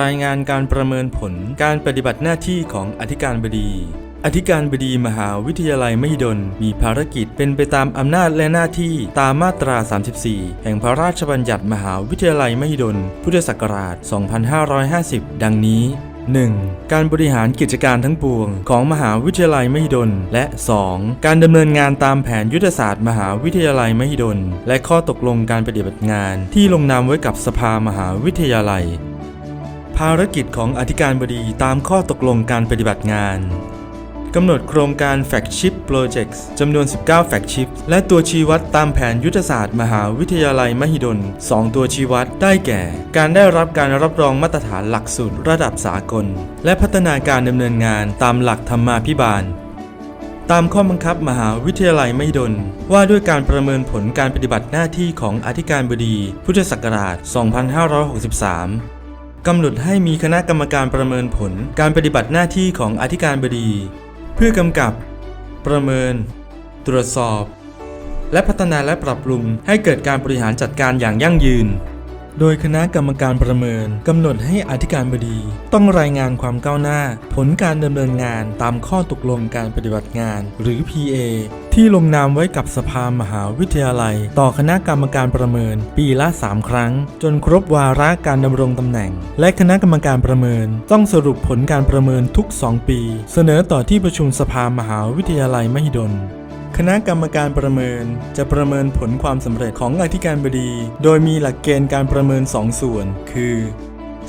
รายงานการประเมินผลการปฏิบัติหน้าที่ของอธิการบดี อธิการบดีมหาวิทยาลัยมหิดล มีภารกิจเป็นไปตามอำนาจและหน้าที่ตามมาตรา 34 แห่งพระราชบัญญัติมหาวิทยาลัยมหิดล พุทธศักราช 2550 ดังนี้ 1. การบริหารกิจการทั้งปวง ของมหาวิทยาลัยมหิดล และ 2. การดำเนินงานตามแผนยุทธศาสตร์ มหาวิทยาลัยมหิดล และข้อตกลงการปฏิบัติงานที่ลงนามไว้กับสภามหาวิทยาลัย ภารกิจของอธิการบดีตามข้อตกลงการปฏิบัติงานกำหนดโครงการ Flagship Projects จำนวน 19 Flagship และตัวชี้วัดตามแผนยุทธศาสตร์มหาวิทยาลัยมหิดล 2 ตัวชี้วัดได้แก่ การได้รับการรับรองมาตรฐานหลักสูตรระดับสากล และพัฒนาการดำเนินงานตามหลักธรรมาภิบาล ตามข้อบังคับมหาวิทยาลัยมหิดล ว่าด้วยการประเมินผลการปฏิบัติหน้าที่ของอธิการบดี พุทธศักราช 2563 กำหนดให้มีคณะกรรมการประเมินผลการปฏิบัติหน้าที่ของอธิการบดี เพื่อกำกับ ประเมิน ตรวจสอบ และพัฒนาและปรับปรุงให้เกิดการบริหารจัดการอย่างยั่งยืน โดยคณะกรรมการประเมินกำหนดให้อธิการบดี ต้องรายงานความก้าวหน้า ผลการดำเนินงานตามข้อตกลงการปฏิบัติงาน หรือ PA ที่ลงนามไว้กับสภามหาวิทยาลัย ต่อคณะกรรมการประเมิน ปีละ 3 ครั้ง จนครบวาระการดำรงตำแหน่ง และคณะกรรมการประเมิน ต้องสรุปผลการประเมินทุก 2 ปี เสนอต่อที่ประชุมสภามหาวิทยาลัยมหิดล คณะกรรมการประเมิน จะประเมินผลความสำเร็จของอธิการบดี โดยมีหลักเกณฑ์การประเมิน 2 ส่วน คือ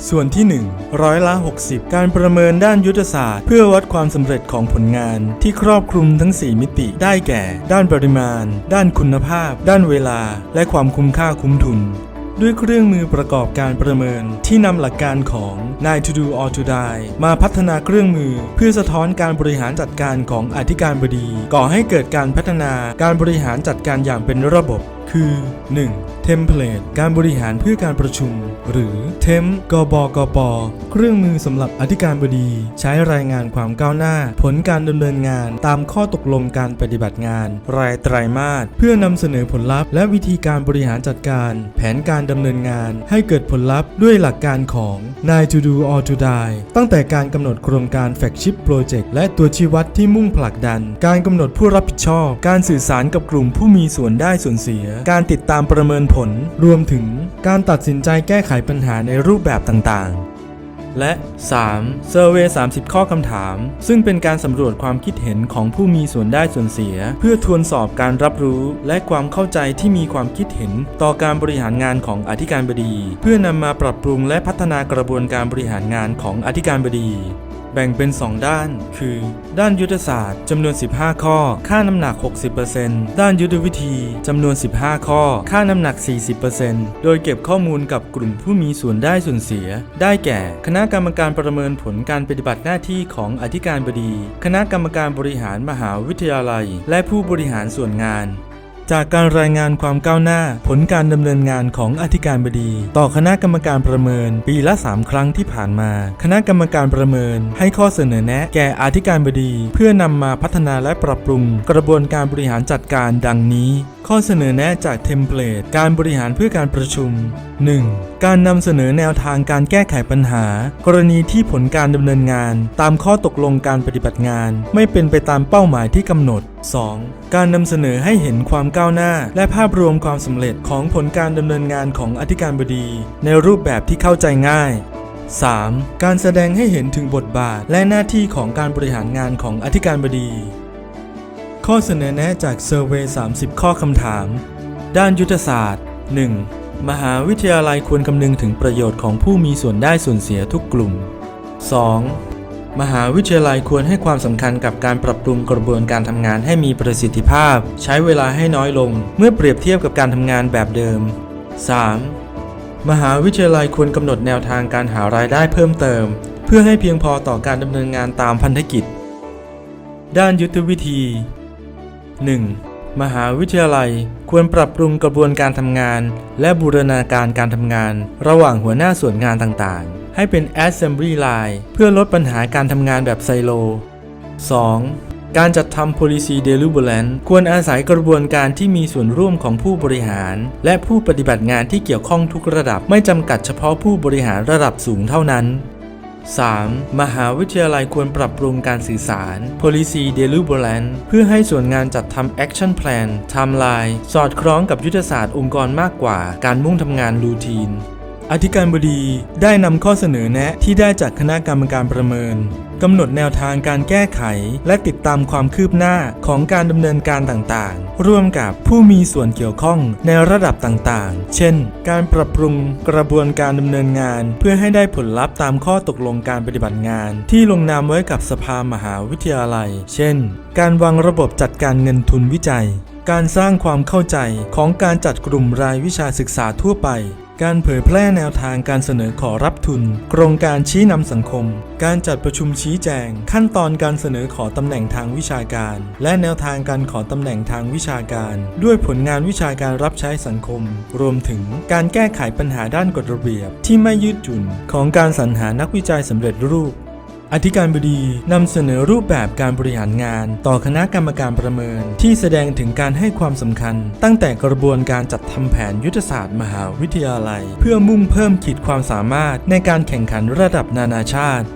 ส่วนที่ 1 ร้อยละ 60 การประเมินด้านยุทธศาสตร์ เพื่อวัดความสำเร็จของผลงาน ที่ครอบคลุมทั้ง 4 มิติ ได้แก่ ด้านปริมาณ ด้านคุณภาพ ด้านเวลา และความคุ้มค่าคุ้มทุน ด้วยเครื่องมือประกอบการประเมินที่นำหลักการของ Nine to do or to die มาพัฒนาเครื่องมือ เพื่อสะท้อนการบริหารจัดการของอธิการบดี ก่อให้เกิดการพัฒนาการบริหารจัดการอย่างเป็นระบบ คือ 1. Template การบริหารเพื่อการประชุม หรือ Temp กบกปเครื่องมือสำหรับอธิการบดี ใช้รายงานความก้าวหน้า ผลการดำเนินงานตามข้อตกลงการปฏิบัติงาน รายไตรมาสเพื่อนำเสนอผลลัพธ์และวิธีการบริหารจัดการ แผนการดำเนินงาน ให้เกิดผลลัพธ์ด้วยหลักการของ Nine to do or to die ตั้งแต่การกำหนดโครงการ Flagship Project และตัวชี้วัดที่มุ่งผลักดัน การกำหนดผู้รับผิดชอบ การสื่อสารกับกลุ่มผู้มีส่วนได้ส่วนเสีย การติดตามประเมินผล รวมถึงการตัดสินใจแก้ไขปัญหาในรูปแบบต่างๆ และ 3. Survey 30 ข้อคำถาม ซึ่งเป็นการสำรวจความคิดเห็นของผู้มีส่วนได้ส่วนเสีย เพื่อทวนสอบการรับรู้ และความเข้าใจที่มีความคิดเห็น ต่อการบริหารงานของอธิการบดี เพื่อนำมาปรับปรุงและพัฒนากระบวนการบริหารงานของอธิการบดี แบ่งเป็น 2 ด้าน คือ ด้านยุทธศาสตร์จำนวน 15 ข้อ ค่าน้ำหนัก 60%ด้านยุทธวิธีจำนวน 15 ข้อ ค่าน้ำหนัก 40%โดยเก็บข้อมูลกับกลุ่มผู้มีส่วนได้ส่วนเสีย ได้แก่ คณะกรรมการประเมินผลการปฏิบัติหน้าที่ของอธิการบดี คณะกรรมการบริหารมหาวิทยาลัย และผู้บริหารส่วนงาน จากการรายงานความก้าวหน้า ผลการดำเนินงานของอธิการบดี ต่อคณะกรรมการประเมิน ปีละ 3 ครั้งที่ผ่านมา คณะกรรมการประเมิน ให้ข้อเสนอแนะ แก่อธิการบดี เพื่อนำมาพัฒนาและปรับปรุง กระบวนการบริหารจัดการดังนี้ ข้อเสนอแนะจากเทมเพลตการบริหารเพื่อการประชุม 1. การนำเสนอแนวทางการแก้ไขปัญหา กรณีที่ผลการดำเนินงาน ตามข้อตกลงการปฏิบัติงาน ไม่เป็นไปตามเป้าหมายที่กำหนด 2. การนำเสนอให้เห็นความก้าวหน้า และภาพรวมความสำเร็จของผลการดำเนินงานของอธิการบดี ในรูปแบบที่เข้าใจง่าย 3. การแสดงให้เห็นถึงบทบาทและหน้าที่ของการบริหารงานของอธิการบดี ข้อเสนอแนะจากเซอร์เวย30 ข้อคำถาม ด้านยุทธศาสตร์ 1. มหาวิทยาลัยควรคำนึงถึงประโยชน์ของผู้มีส่วนได้ส่วนเสียทุกกลุ่ม 2. มหาวิทยาลัยควรให้ความสำคัญกับการปรับปรุงกระบวนการทำงานให้มีประสิทธิภาพ ใช้เวลาให้น้อยลง เมื่อเปรียบเทียบกับการทำงานแบบเดิม 3. มหาวิทยาลัยควรกำหนดแนวทางการหารายได้เพิ่มเติม เพื่อให้เพียงพอต่อการดำเนินงานตามพันธกิจ ด้านยุทธวิธี 1. มหาวิทยาลัยควรปรับปรุงกระบวนการทำงาน และบูรณาการการทำงาน ระหว่างหัวหน้าส่วนงานต่างๆ ให้เป็น assembly line เพื่อลดปัญหาการทำงานแบบไซโล 2. การจัดทำ policy deliverance ควรอาศัยกระบวนการที่มีส่วนร่วมของผู้บริหาร และผู้ปฏิบัติงานที่เกี่ยวข้องทุกระดับไม่จำกัดเฉพาะผู้บริหารระดับสูงเท่านั้น 3. มหาวิทยาลัยควรปรับปรุงการสื่อสาร policy deliverance เพื่อให้ส่วนงานจัดทำ action plan timeline สอดคล้องกับยุทธศาสตร์องค์กรมากกว่าการมุ่งทำงานรูทีนอธิการบดีได้นำข้อเสนอแนะที่ได้จากคณะกรรมการประเมิน กำหนดแนวทางการแก้ไข และติดตามความคืบหน้าของการดำเนินการต่างๆ ร่วมกับผู้มีส่วนเกี่ยวข้องในระดับต่างๆ เช่น การปรับปรุงกระบวนการดำเนินงาน เพื่อให้ได้ผลลัพธ์ตามข้อตกลงการปฏิบัติงาน ที่ลงนามไว้กับสภามหาวิทยาลัย เช่น การวางระบบจัดการเงินทุนวิจัย การสร้างความเข้าใจของการจัดกลุ่มรายวิชาศึกษาทั่วไป การเผยแพร่แนวทางการเสนอขอรับทุน โครงการชี้นำสังคม การจัดประชุมชี้แจง ขั้นตอนการเสนอขอตำแหน่งทางวิชาการ และแนวทางการขอตำแหน่งทางวิชาการ ด้วยผลงานวิชาการรับใช้สังคม รวมถึงการแก้ไขปัญหาด้านกฎระเบียบ ที่ไม่ยืดหยุ่นของการสรรหานักวิจัยสำเร็จรูป อธิการบดีนำเสนอรูปแบบการบริหารงาน ต่อคณะกรรมการประเมิน ที่แสดงถึงการให้ความสำคัญ ตั้งแต่กระบวนการจัดทำแผนยุทธศาสตร์มหาวิทยาลัย เพื่อมุ่งเพิ่มขีดความสามารถในการแข่งขันระดับนานาชาติ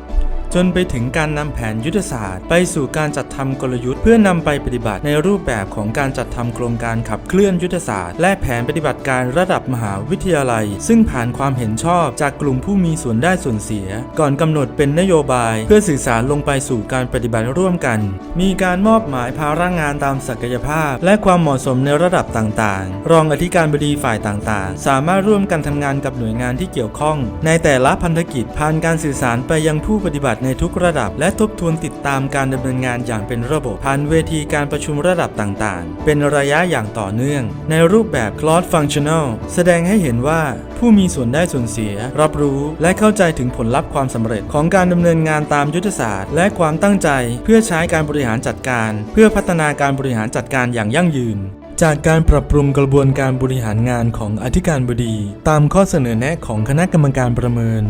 จนไปถึงการนำแผนยุทธศาสตร์ ไปสู่การจัดทำกลยุทธ์เพื่อนำไปปฏิบัติในรูปแบบของการจัดทำโครงการขับเคลื่อนยุทธศาสตร์ และแผนปฏิบัติการระดับมหาวิทยาลัย ซึ่งผ่านความเห็นชอบจากกลุ่มผู้มีส่วนได้ส่วนเสีย ก่อนกำหนดเป็นนโยบาย เพื่อสื่อสารลงไปสู่การปฏิบัติร่วมกัน มีการมอบหมายภาระงานตามศักยภาพ และความเหมาะสมในระดับต่างๆ รองอธิการบดีฝ่ายต่างๆ สามารถร่วมกันทำงานกับหน่วยงานที่เกี่ยวข้อง ในแต่ละพันธกิจผ่านการสื่อสารไปยังผู้ปฏิบัติในทุกระดับ และทบทวนติดตามการดำเนินงานอย่างเป็นระบบผ่านเวทีการประชุมระดับต่างๆ เป็นระยะอย่างต่อเนื่อง ในรูปแบบ cross functional แสดงให้เห็นว่าผู้มีส่วนได้ส่วนเสีย รับรู้และเข้าใจถึงผลลัพธ์ความสำเร็จของการดำเนินงานตามยุทธศาสตร์ และความตั้งใจเพื่อใช้การบริหารจัดการ เพื่อพัฒนาการบริหารจัดการอย่างยั่งยืนจากการปรับปรุงกระบวนการบริหารงานของอธิการบดี ตามข้อเสนอแนะของคณะกรรมการประเมิน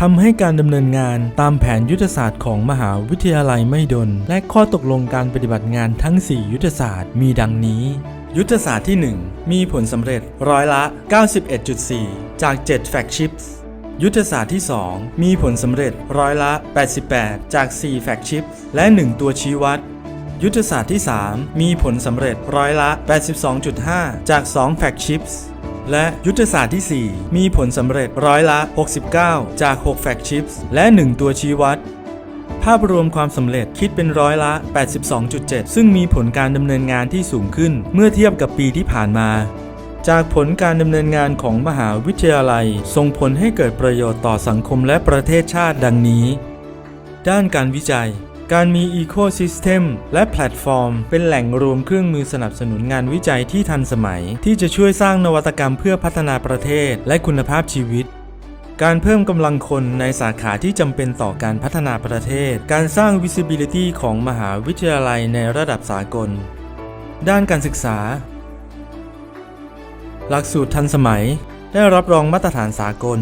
ทำให้การดำเนินงานตามแผนยุทธศาสตร์ของมหาวิทยาลัยไม่ดน และข้อตกลงการปฏิบัติงานทั้ง 4 ยุทธศาสตร์มีดังนี้ ยุทธศาสตร์ที่ 1 มีผลสำเร็จร้อยละ 91.4 จาก 7 แฟกชิปส์ยุทธศาสตร์ที่ 2 มีผลสำเร็จร้อยละ 88 จาก 4 แฟกชิปและ 1 ตัวชี้วัดยุทธศาสตร์ที่ 3 มีผลสำเร็จร้อยละ 82.5 จาก 2 แฟกชิปส์ และยุทธศาสตร์ที่ 4 มีผลสำเร็จร้อยละ 69 จาก 6 แฟกชิปส์และ 1 ตัวชี้วัด ภาพรวมความสำเร็จคิดเป็นร้อยละ 82.7 ซึ่งมีผลการดำเนินงานที่สูงขึ้นเมื่อเทียบกับปีที่ผ่านมาจากผลการดำเนินงานของมหาวิทยาลัย ส่งผลให้เกิดประโยชน์ต่อสังคมและประเทศชาติดังนี้ ด้านการวิจัย การมี Ecosystem และแพลตฟอร์ม เป็นแหล่งรวมเครื่องมือสนับสนุนงานวิจัยที่ทันสมัย ที่จะช่วยสร้างนวัตกรรมเพื่อพัฒนาประเทศและคุณภาพชีวิต การเพิ่มกำลังคนในสาขาที่จำเป็นต่อการพัฒนาประเทศ การสร้าง visibility ของมหาวิทยาลัยในระดับสากล ด้านการศึกษา หลักสูตรทันสมัย ได้รับรองมาตรฐานสากล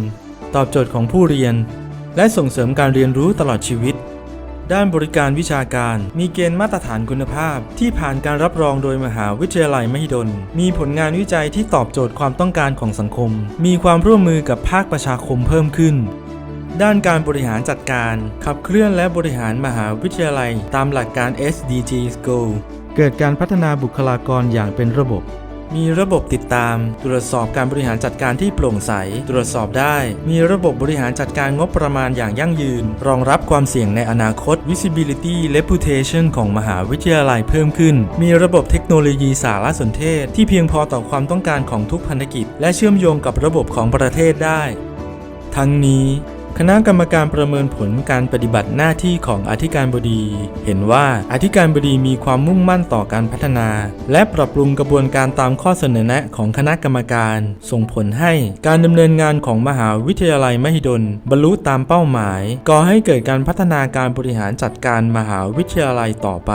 ตอบโจทย์ของผู้เรียน และส่งเสริมการเรียนรู้ตลอดชีวิต ด้านบริการวิชาการ มีเกณฑ์มาตรฐานคุณภาพ ที่ผ่านการรับรองโดยมหาวิทยาลัยมหิดล มีผลงานวิจัยที่ตอบโจทย์ความต้องการของสังคม มีความร่วมมือกับภาคประชาคมเพิ่มขึ้น ด้านการบริหารจัดการ ขับเคลื่อนและบริหารมหาวิทยาลัย ตามหลักการ SDGs Goal เกิดการพัฒนาบุคลากรอย่างเป็นระบบ มีระบบติดตาม ตรวจสอบการบริหารจัดการที่โปร่งใส ตรวจสอบได้ มีระบบบริหารจัดการงบประมาณอย่างยั่งยืน รองรับความเสี่ยงในอนาคต visibility reputation ของมหาวิทยาลัยเพิ่มขึ้น มีระบบเทคโนโลยีสารสนเทศ ที่เพียงพอต่อความต้องการของทุกพันธกิจ และเชื่อมโยงกับระบบของประเทศได้ ทั้งนี้ คณะกรรมการประเมินผลการปฏิบัติหน้าที่ของอธิการบดี เห็นว่าอธิการบดีมีความมุ่งมั่นต่อการพัฒนา และปรับปรุงกระบวนการตามข้อเสนอแนะของคณะกรรมการ ส่งผลให้การดำเนินงานของมหาวิทยาลัยมหิดล บรรลุตามเป้าหมาย ก่อให้เกิดการพัฒนาการบริหารจัดการมหาวิทยาลัยต่อไป